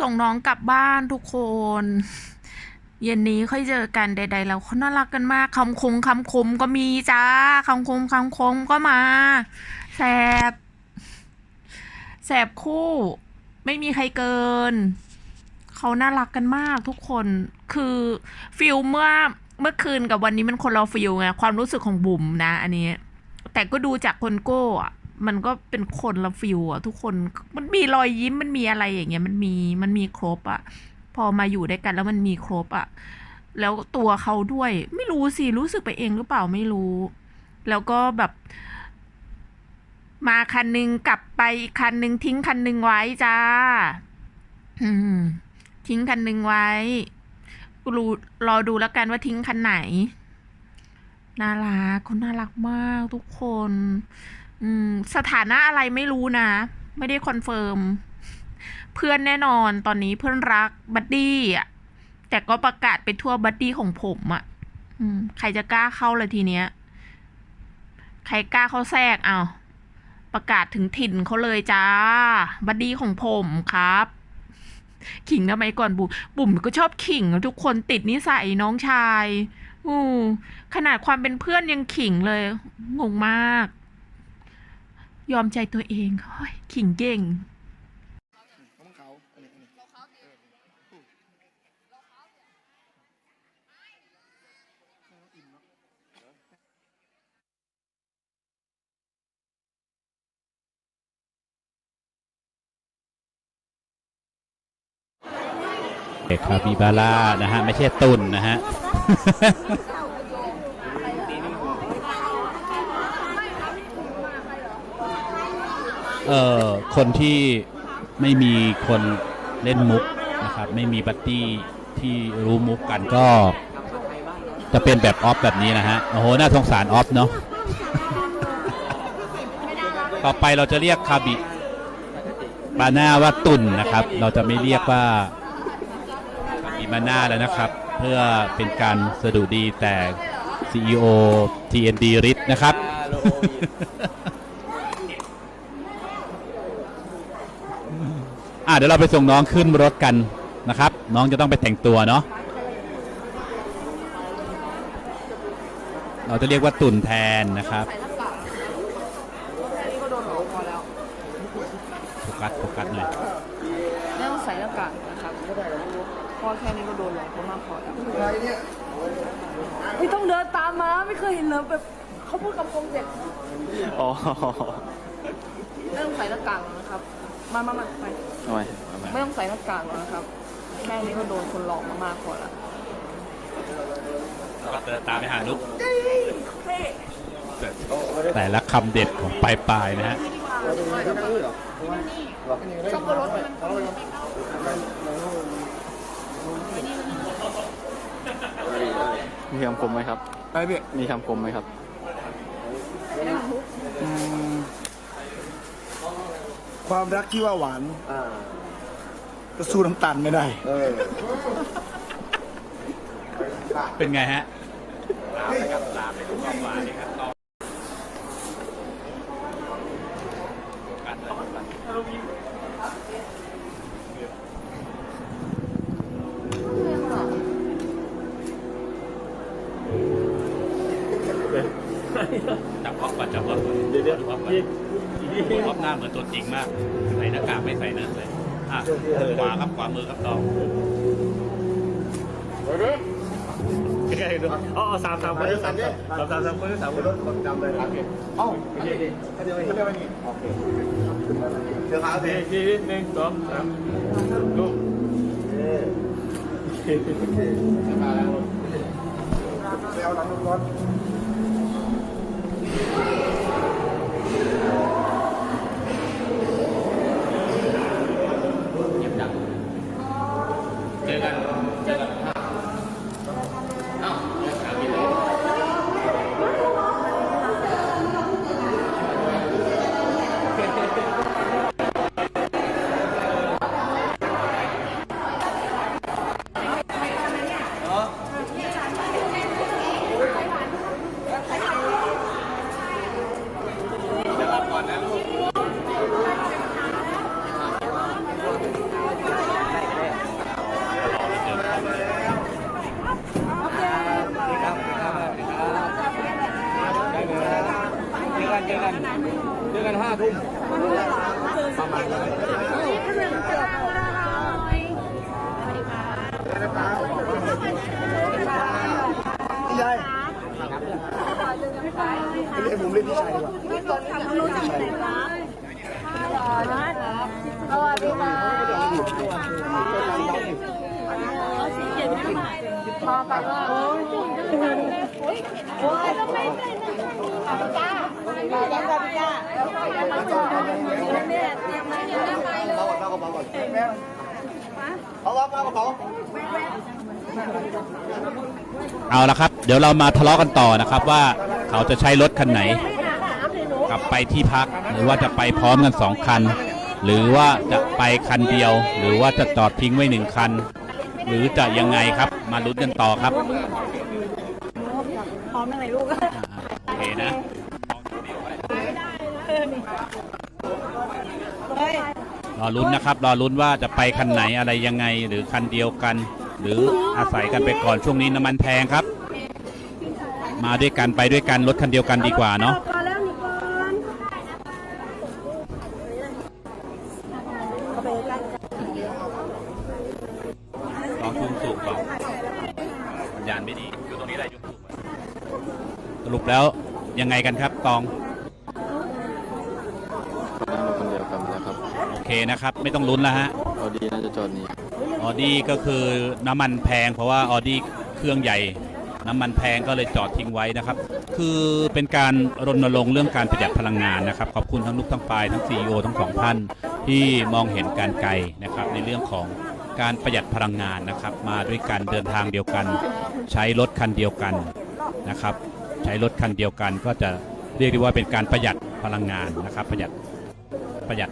ส่งน้องกลับบ้านทุกคน เย็นนี้ค่อยเจอกันใด ๆ แล้วเขาน่ารักกันมากคำคงคำคมก็มีจ้าคำคมคำคมก็มาแสบแสบคู่ ไม่มีใครเกิน เขาน่ารักกันมากทุกคน คือฟิลเมื่อเมื่อคืนกับวันนี้มันคนละฟิลไงความรู้สึกของบุ๋มนะ อันนี้ แต่ก็ดูจากคนโก้อะ มันก็เป็นคนละฟิลอะทุกคนมันมีรอยยิ้มมันมีอะไรอย่างเงี้ยมันมีมันมีครบอะพอมาอยู่ด้วยกันแล้วมันมีครบอะแล้วตัวเขาด้วย ไม่รู้สิรู้สึกไปเองหรือเปล่าไม่รู้ แล้วก็แบบ มาคันหนึงกลับไปอีกคันหนึงทิ้งคันหนึงไว้จ้าทิ้งคันหนึงไว้รู้รอดูแล้วกันว่าทิ้งคันไหนน่ารักคุณน่ารักมากทุกคน อืม สถานะอะไรไม่รู้นะ ไม่ได้คอนเฟิร์ม เพื่อนแน่นอนตอนนี้เพื่อนรักบัดดี้อะ แต่ก็ประกาศไปทั่วบัดดี้ของผมอะ อืม ใครจะกล้าเข้าเลยทีเนี้ย ใครกล้าเข้าแทรกเอาประกาศถึงถิ่นเขาเลยจ้า บัดดี้ของผมครับ ขิงทำไมก่อนบุ๋มบุ๋มก็ชอบขิงทุกคนติดนิสัยน้องชายอือขนาดความเป็นเพื่อนยังขิงเลย งงมาก ยอมใจตัวเองเฮ้ยขิงเก่งเกคาบิบาร่านะฮะ ไม่ใช่ตุนนะฮะ เอ่อคนที่ไม่มีคนเล่นมุกนะครับไม่มีบัตตี้ที่รู้มุกกันก็จะเป็นแบบออฟแบบนี้นะฮะโอ้โหน่าสงสารออฟเนาะต่อไปเราจะเรียกคาบิบาน่าว่าตุนนะครับ เราจะไม่เรียกว่ามีมาน้าแล้วนะครับ เพื่อเป็นการสะดุดีแต่ CEO TND ริทนะครับ อะเดี๋ยวเราไปส่งน้องขึ้นรถกันนะครับ น้องจะต้องไปแต่งตัวเนาะเราจะเรียกว่าตุ่นแทนนะครับโฟกัสโฟกัสหน่อยไม่ต้องใส่หน้ากากนะครับเพอแค่นี้ก็โดนหลอกเขามากพอแล้วใครเนี่ยไม่ต้องเดินตามมาไม่เคยเห็นเลยแบบเขาพูดคำคมเด็กอ๋อไม่ต้องใส่หน้ากากนะครับ มามามาไปทำไมทำไมไม่ต้องใส่หน้ากากนะครับแค่นี้ก็โดนคนหลอกมามากพอแล้วก็เดินตามไปหานุกเท่แต่ละคำเด็ดของปลายปลายๆนะฮะช็อกโกแลตมันมีคำคมไหมครับไปเบี้ยมีคำคมไหมครับอืม ความรักที่ว่าหวานก็สู้น้ำตาลไม่ได้เป็นไงฮะ จับพอกก่อนจับพอกก่อนเดี๋ยวเดี๋ยว พ อกก่อนพอกหน้าเหมือนตัวจริงมาก ใส่หน้ากากไม่ใส่นั่นเลยอะขวาครับขวามือครับตองอ๋อสามสามคนสามสามสามสามคนสามคนคนจำเลยครับเอ้าไม่ใช่ดิเขาเดียวเขาเดียวนี่โอเคเดี๋ยวขาสิทีหนึ่งสองสามลูกมาแล้วไปเอาหลังรถ เจ ประมาณนั้นพี่ชายเรียกผมเรียกพี่ชายดีกว่าสวัสดีค่ะพอไปว่าโอ้ยโอ้ยโอ้ยโอ้ยโอ้ยโอ้ย เอาละครับ เดี๋ยวเรามาทะเลาะกันต่อนะครับว่าเขาจะใช้รถคันไหน กลับไปที่พักหรือว่าจะไปพร้อมกันสองคัน หรือว่าจะไปคันเดียว หรือว่าจะจอดทิ้งไว้หนึ่งคัน หรือจะยังไงครับ มาลุ้นกันต่อครับพร้อมอะไรลูกอ่าโอเคนะ รอลุ้นนะครับ รอลุ้นว่าจะไปคันไหนอะไรยังไง หรือคันเดียวกัน หรืออาศัยกันไปก่อนช่วงนี้น้ำมันแพงครับ มาด้วยกันไปด้วยกันรถคันเดียวกันดีกว่าเนาะลองทุ่มสูบก่อนสัญญาณไม่ดีอยู่ตรงนี้แหละยู่สรุปแล้วยังไงกันครับตองรถคนเดียวกันนะครับ โอ เคนะครับ ไม่ต้องลุ้นแล้วฮะออดีน่าจะจอดนี้ออดี้ก็คือน้ำมันแพง เพราะว่าออดี้เครื่องใหญ่ น้ำมันแพงก็เลยจอดทิ้งไว้นะครับ คือเป็นการรณรงค์เรื่องการประหยัดพลังงานนะครับ ขอบคุณทั้งลูกทั้งปลายทั้ง CEO ทั้งสองท่านที่มองเห็นการไกลนะครับ ในเรื่องของการประหยัดพลังงานนะครับ มาด้วยการเดินทางเดียวกัน ใช้รถคันเดียวกันนะครับ ใช้รถคันเดียวกันก็จะเรียกได้ว่าเป็นการประหยัดพลังงานนะครับ ประหยัดประหยัด